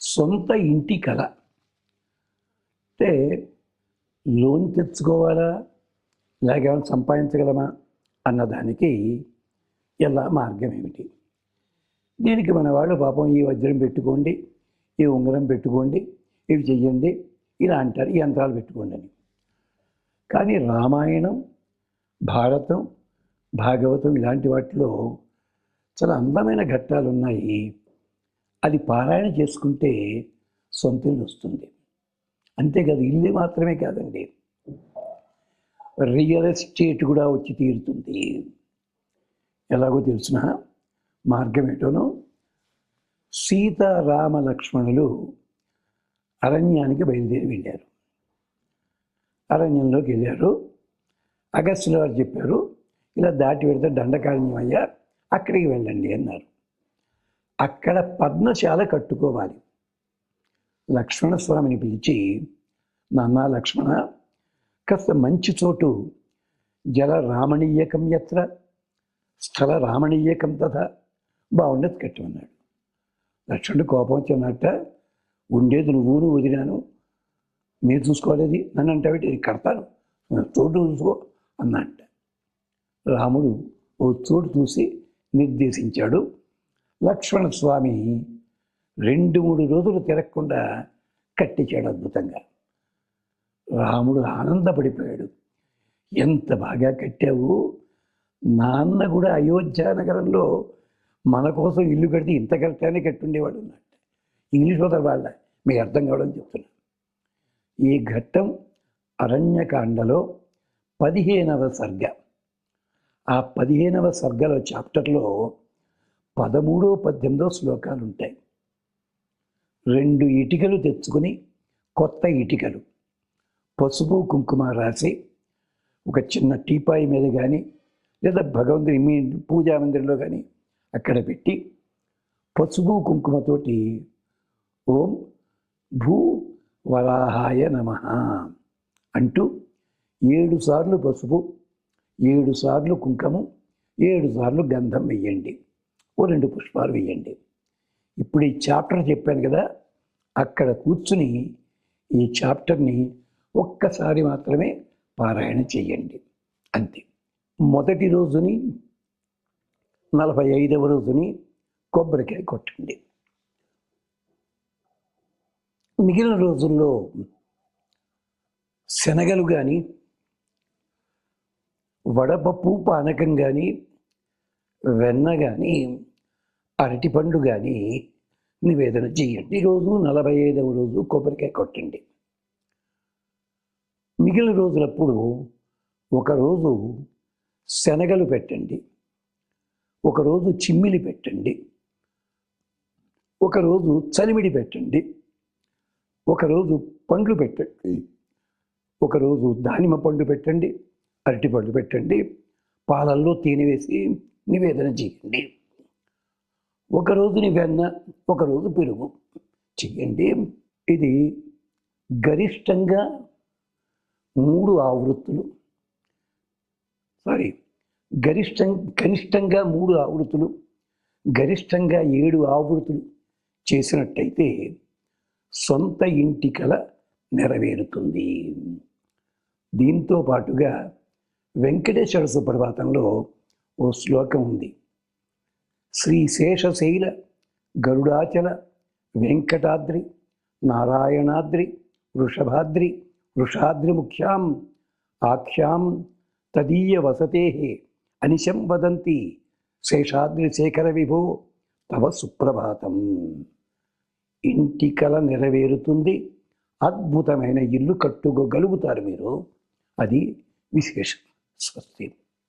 సొంత ఇంటి కళ. అంటే లోన్ తెచ్చుకోవాలా? లేకేమైనా సంపాదించగలమా? అన్నదానికి ఎలా మార్గం ఏమిటి? దీనికి మన వాళ్ళు పాపం ఈ వజ్రం పెట్టుకోండి ఈ ఉంగరం పెట్టుకోండి ఇవి చెయ్యండి ఇలా అంటారు ఈ యంత్రాలు పెట్టుకోండి అని. కానీ రామాయణం భారతం భాగవతం ఇలాంటి వాటిలో చాలా అందమైన ఘట్టాలు ఉన్నాయి అది పారాయణ చేసుకుంటే సొంత ఇల్లు వస్తుంది అంతేకాదు ఇల్లు మాత్రమే కాదండి. రియల్ ఎస్టేట్ కూడా వచ్చి తీరుతుంది. ఎలాగో తెలిసిన? మార్గం ఏంటోనో? సీతారామ లక్ష్మణులు అరణ్యానికి బయలుదేరి వెళ్ళారు. అరణ్యంలోకి వెళ్ళారు. అగస్టుల వారు చెప్పారు ఇలా దాటి వెళ్తే దండకారణ్యం అయ్యా అక్కడికి వెళ్ళండి అన్నారు. అక్కడ పద్మశాల కట్టుకోవాలి. లక్ష్మణ స్వామిని పిలిచి నాన్న లక్ష్మణ కాస్త మంచి చోటు. జల రామణీయకం ఎత్ర స్థల రామణీయకం తథా బాగుండేది కట్టమన్నాడు లక్ష్మణుడు కోపం వచ్చినట్ట ఉండేది నువ్వును వదిలాను మీరు చూసుకోలేదు నన్ను అంటే కడతాను. చోటు చూసుకో అన్నంట రాముడు ఓ చోటు చూసి నిర్దేశించాడు. లక్ష్మణ స్వామి రెండు మూడు రోజులు తిరగకుండా కట్టించాడు అద్భుతంగా. రాముడు ఆనందపడిపోయాడు. ఎంత బాగా కట్టావు? నాన్న కూడా అయోధ్య నగరంలో మన కోసం ఇల్లు కడితే ఇంత కట్టానే కట్టుండేవాడు అన్నట్టు ఇంగ్లీష్ వదల వాళ్ళ మీకు అర్థం కావడం చెప్తున్నా. ఈ ఘట్టం అరణ్యకాండలో పదిహేనవ సర్గ. ఆ పదిహేనవ సర్గలో చాప్టర్లో పదమూడో పద్దెనిమిదో శ్లోకాలు ఉంటాయి రెండు ఇటుకలు తెచ్చుకొని కొత్త ఇటికలు. పసుపు కుంకుమ రాసి ఒక చిన్న టీపాయి మీద కానీ లేదా భగవంతుని మీ పూజా మందిరంలో కానీ అక్కడ పెట్టి పసుపు కుంకుమతోటి ఓం భూ వరాహాయ నమ అంటూ ఏడు సార్లు పసుపు ఏడు సార్లు కుంకుమ ఏడు సార్లు గంధం వెయ్యండి. ఓ రెండు పుష్పాలు వేయండి. ఇప్పుడు ఈ చాప్టర్ చెప్పాను కదా అక్కడ కూర్చుని ఈ చాప్టర్ని ఒక్కసారి మాత్రమే పారాయణ చేయండి. అంతే. మొదటి రోజుని నలభై ఐదవ రోజుని కొబ్బరికాయ కొట్టండి. మిగిలిన రోజుల్లో శనగలు కానీ వడపప్పు పానకం కానీ వెన్న కానీ అరటిపండు కానీ నివేదన చేయండి. రోజు నలభై ఐదవ రోజు కొబ్బరికాయ కొట్టండి. మిగిలిన రోజులప్పుడు ఒకరోజు శనగలు పెట్టండి. ఒకరోజు చిమ్మిలి పెట్టండి. ఒకరోజు చలిమిడి పెట్టండి. ఒకరోజు పండ్లు పెట్టండి. ఒకరోజు దానిమ్మ పండు పెట్టండి. అరటి పండు పెట్టండి. పాలల్లో తేనె వేసి నివేదన చేయండి. ఒకరోజు వెన్న ఒకరోజు పెరుగు. చెయ్యండి. ఇది గరిష్టంగా మూడు ఆవృత్తులు. సారీ గరిష్టం కనిష్టంగా మూడు ఆవృత్తులు గరిష్టంగా ఏడు ఆవృత్తులు చేసినట్టయితే సొంత ఇంటి కళ నెరవేరుతుంది. దీంతో పాటుగా వెంకటేశ్వర సుప్రభాతంలో ఓ శ్లోకం ఉంది. శ్రీశేషశైల గరుడాచల వెంకటాద్రి నారాయణాద్రి వృషభాద్రి వృషాద్రి ముఖ్యాం ఆఖ్యాం తదీయ వసతే అనిశం వదంతి శేషాద్రి శేఖర విభో తవ సుప్రభాతం. ఇంటి కల నెరవేరుతుంది అద్భుతమైన ఇల్లు కట్టుకోగలుగుతారు మీరు. అది విశేషం స్వస్తి.